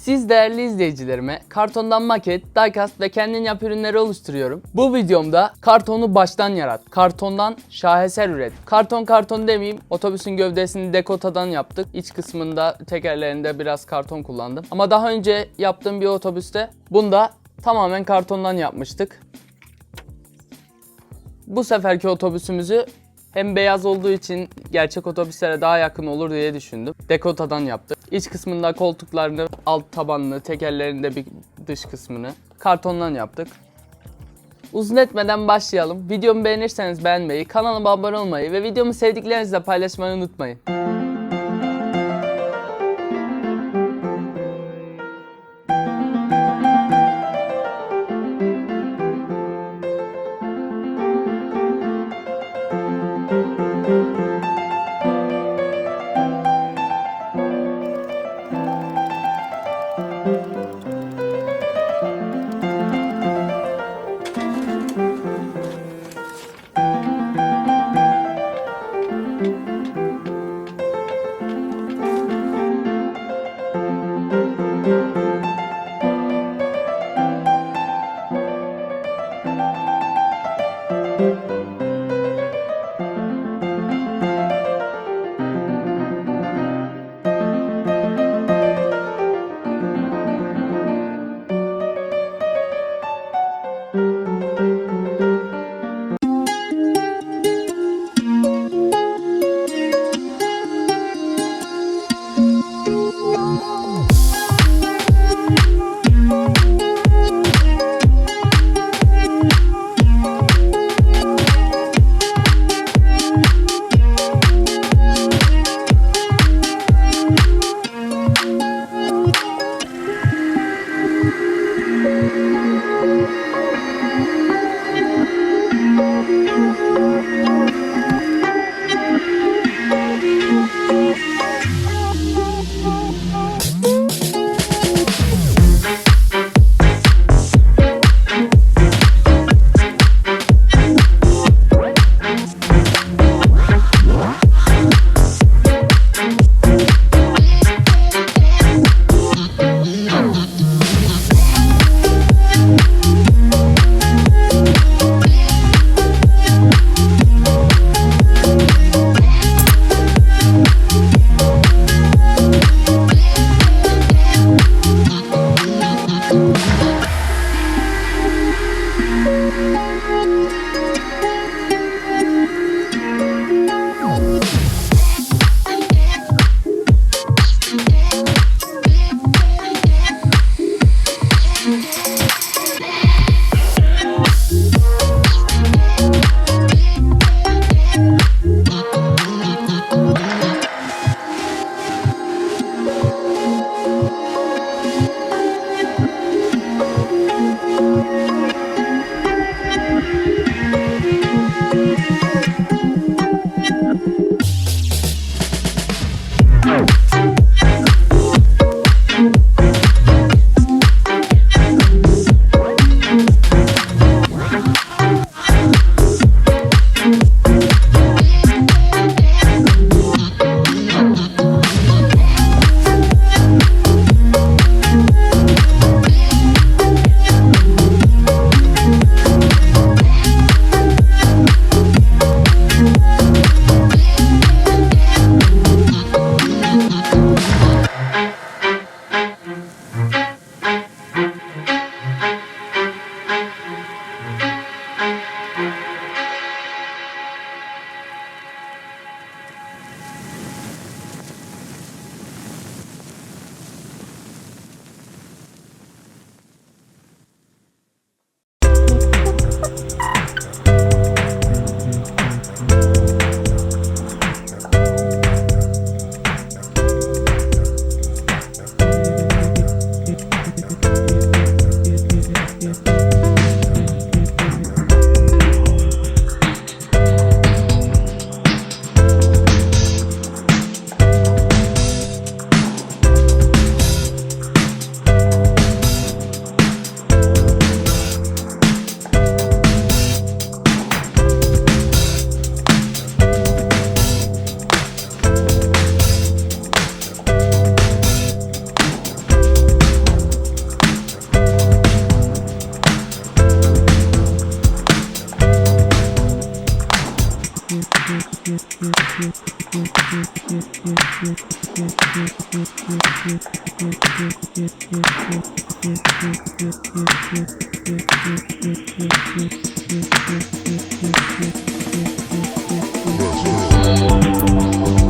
Siz değerli izleyicilerime kartondan maket, diecast ve kendin yap ürünleri oluşturuyorum. Bu videomda kartonu baştan yarat, kartondan şaheser üret. Karton karton demeyeyim, otobüsün gövdesini dekotadan yaptık. İç kısmında tekerlerinde biraz karton kullandım. Ama daha önce yaptığım bir otobüste bunda tamamen kartondan yapmıştık. Bu seferki otobüsümüzü hem beyaz olduğu için gerçek otobüslere daha yakın olur diye düşündüm. Dekotadan yaptık. İç kısmında koltuklarını, alt tabanını, tekerlerinde bir dış kısmını kartondan yaptık. Uzun etmeden başlayalım. Videomu beğenirseniz beğenmeyi, kanalıma abone olmayı ve videomu sevdiklerinizle paylaşmayı unutmayın. Let's go.